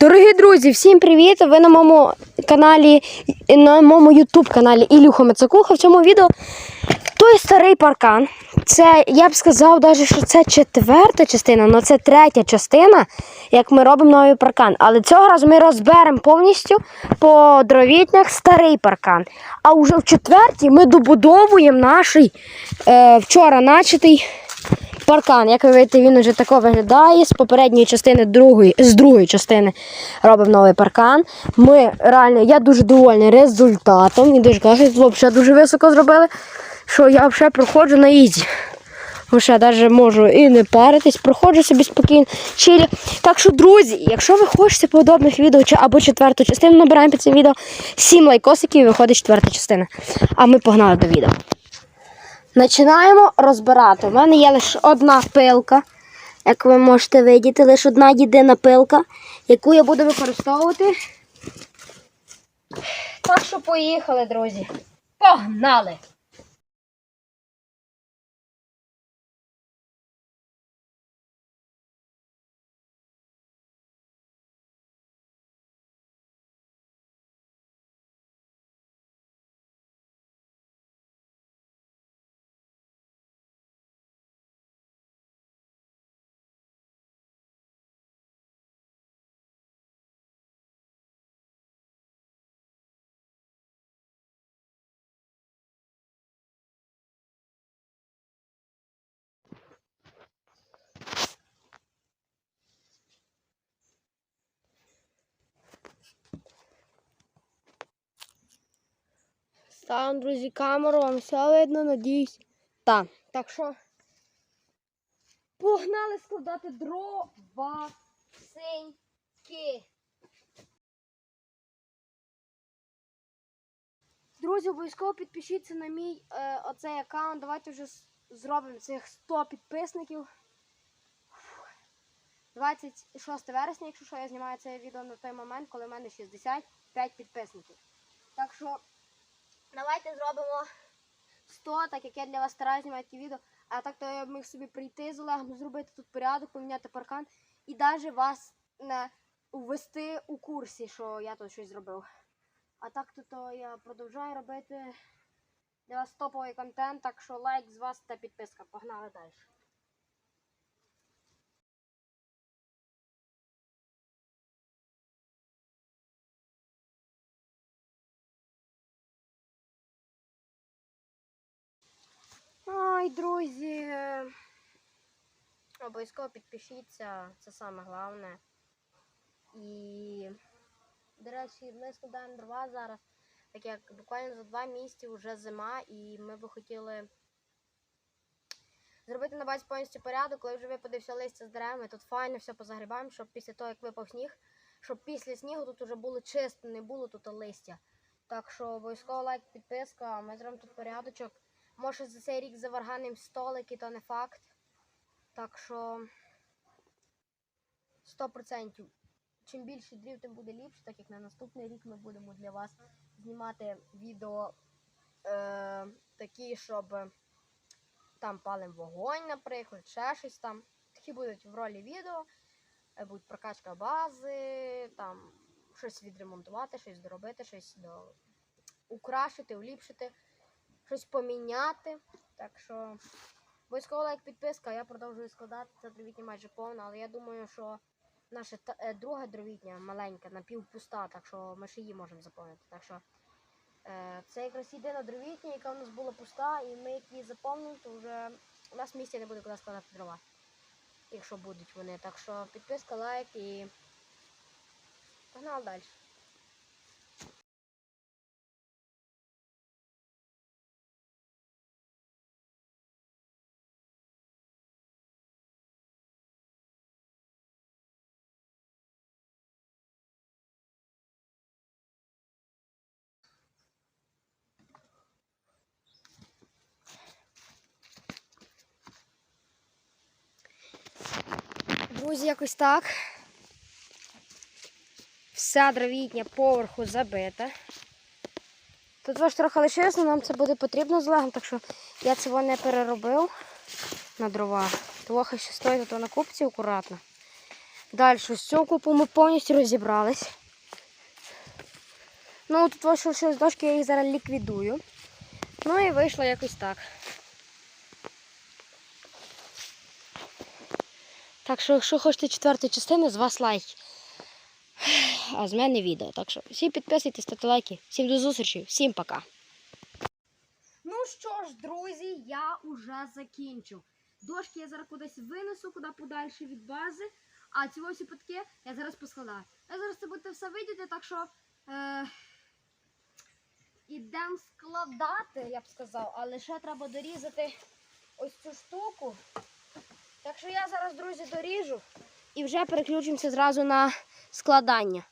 Дорогі друзі, всім привіт! Ви на моєму каналі, на моєму ютуб каналі Ілюха Мацакуха. В цьому відео той старий паркан. Це я б сказав, навіть, що це четверта частина, але це третя частина, як ми робимо новий паркан. Але цього разу ми розберемо повністю по дровітнях старий паркан. А вже в четвертій ми добудовуємо наш е, вчора начатий паркан. Як ви бачите, він вже тако виглядає. З попередньої частини другої, з другої частини робимо новий паркан. Ми реально, я дуже довольний результатом. І дуже тут взагалі дуже високо зробили, що я взагалі проходжу на ізі. Ще навіть можу і не паритись, проходжу собі спокійно, чилі. Так що, друзі, якщо ви хочете подобних відео чи- або четверту частину, набираємо під цим відео 7 лайкосиків і виходить четверта частина. А ми погнали до відео. Починаємо розбирати. У мене є лише одна пилка, як ви можете видіти, лише одна єдина пилка, яку я буду використовувати. Так що поїхали, друзі. Погнали! Ставимо, друзі, камеру, вам все видно, надіюсь. Так, так що погнали складати дрова синьки. Друзі, обов'язково підпишіться на мій е, оцей аккаунт. Давайте вже зробимо цих 100 підписників. 26 вересня, якщо що, я знімаю це відео на той момент, коли в мене 65 підписників. Так що давайте зробимо 100, так як я для вас стараюсь знімати відео. А так то я міг собі прийти з Олегом, зробити тут порядок, поміняти паркан і навіть вас не ввести у курсі, що я тут щось зробив. А так то, то я продовжую робити для вас топовий контент, так що лайк з вас та підписка. Погнали далі. Ой, друзі. Обов'язково підпишіться, це саме головне. І, до речі, ми складаємо дрова зараз, так як буквально за два місяці вже зима, і ми би хотіли зробити на базі повністю порядок, коли вже випаде все листя з деревами, тут файно все позагрібаємо, щоб після того, як випав сніг, щоб після снігу тут вже було чисто, не було тут листя. Так що обов'язково лайк, підписка, ми зробимо тут порядочок. Може за цей рік заварганим столики, то не факт. Так що 100%. Чим більше дрів, тим буде ліпше, так як на наступний рік ми будемо для вас знімати відео е, такі, щоб там палим вогонь, наприклад, ще щось там. Такі будуть в ролі відео. Е, Будуть прокачка бази, там щось відремонтувати, щось доробити, щось до... украшити, уліпшити щось поміняти. Так що обов'язково лайк, підписка, я продовжую складати. Це дровітня майже повна, але я думаю, що наша та- е, друга дровітня маленька, напівпуста, так що ми ще її можемо заповнити. Так що е, це якраз єдина дровітня, яка у нас була пуста, і ми як її заповнимо, то вже у нас місця не буде куди складати дрова. Якщо будуть вони. Так що підписка, лайк і погнали далі. Друзі, якось так. Вся дровітня поверху забита. Тут ваш трохи лишилось, нам це буде потрібно з Олегом, так що я цього не переробив на дрова. Трохи ще стоїть то на купці акуратно. Далі з цього купу ми повністю розібрались. Ну, тут ось лишились дошки, я їх зараз ліквідую. Ну і вийшло якось так. Так що, якщо хочете четвертої частини, з вас лайк. А з мене відео. Так що всі підписуйтесь, ставте лайки. Всім до зустрічі, всім пока. Ну що ж, друзі, я уже закінчив. Дошки я зараз кудись винесу, куди подальше від бази. А ці ось патки я зараз поскладаю. Я зараз це будете все видіти, так що е, ідемо складати, я б сказав, але ще треба дорізати ось цю штуку. Так що я зараз, друзі, доріжу і вже переключимося зразу на складання.